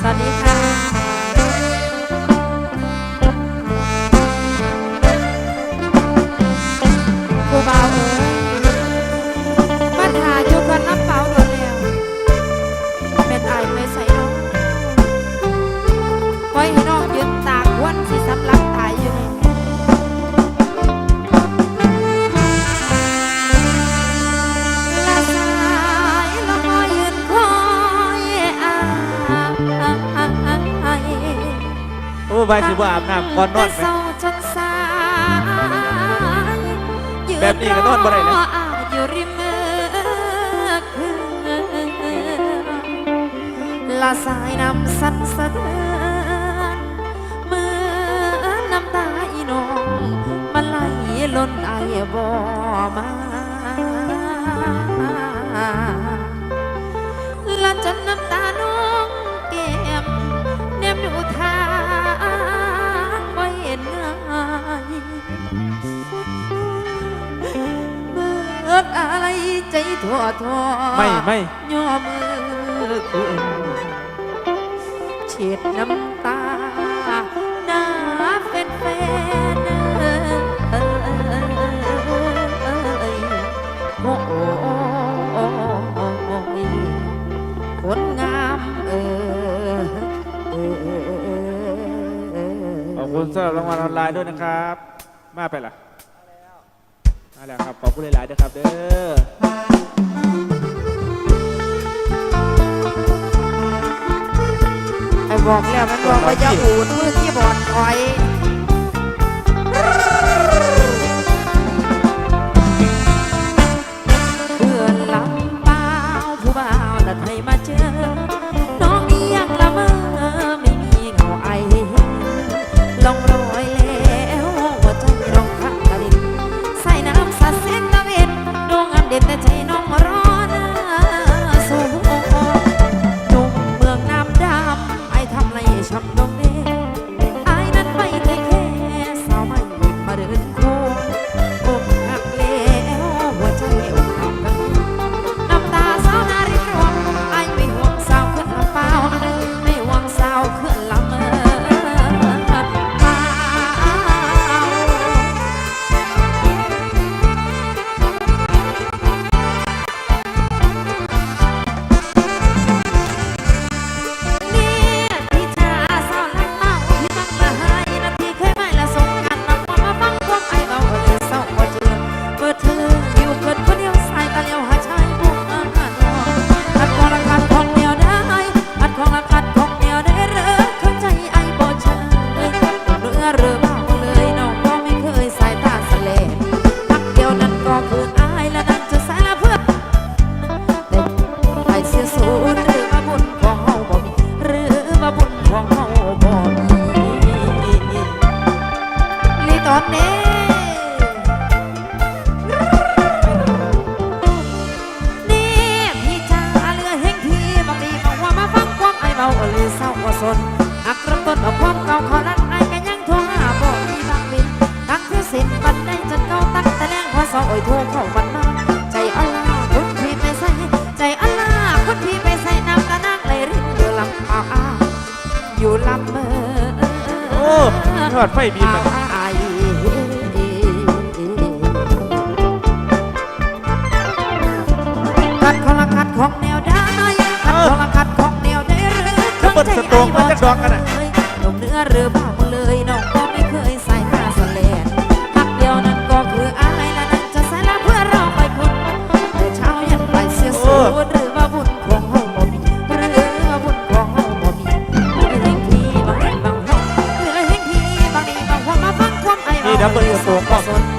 สวัสดีค่ะ โอ้ใบสิบ่อาบน้ำก่อนนอนไหม แต่เศร้าจนสายยืแบบนี้ก็นอนบ่ได้นะ รอาอยู่ริมเมืองละสายน้ำสั่นสะเทือนเหมื่อนน้ำตาอีน้องมันไหลล้นไอบ่มา ใจทั่วทอไม่ไม่ ย่อมือขึ้นเช็ดน้ำตาหน้าเป็นแฟนเอ้ยโอ้ยคนงามเออเออเออเออขอบคุณสำหรับรางวัลออนไลน์ด้วยนะครับ มาไปล่ะมา แล้วครับ ขอบคุณหลายๆนะครับเด้อไอ้บอกแล้วมันบอกว่าจะอูดมือที่บอดคอย ลีตอนนี้นี่พี่จ๋าเรือเฮงพี่บางทีบอกว่ามาฟังความไอ้เบาเออเลยเศร้าก็สนอักเริ่มต้นเอาความเก่าขอรักไอ้ก็ยังโทรหาบ่มีบางบินตั้งเพื่อสินบันไดจนเก่าตั้งแต่แรงพอสอโอยโทรเข้าบันมาใจอ่อนล้าคุณพี่ไปใส่ใจอ่อนล้าคุณพี่ไปใส่น้ำตานักเลยรินอยู่ลำอ้าวอยู่ลำเมอโอ้ยอดไฟบีมา ตรงมันจะดอกกันอะหนุ่มเนื้อเรือบ้าเลยน้องก็ไม่เคยใส่ตาสะเลนพักเดียวนั้นก็คืออายและนั้นจะใส่ละเพื่อเราไปคุณแต่เช้ายันไปเสียสูญหรือว่าบุญของเฮาบ่มีหรือว่าบุญของเฮาบ่มีเหลือเฮงทีบางทีบางห้องเหลือเฮงทีบางทีบางห้องมาฟังความไอ้นี่ดับเบิลสโตรกก็สนอัก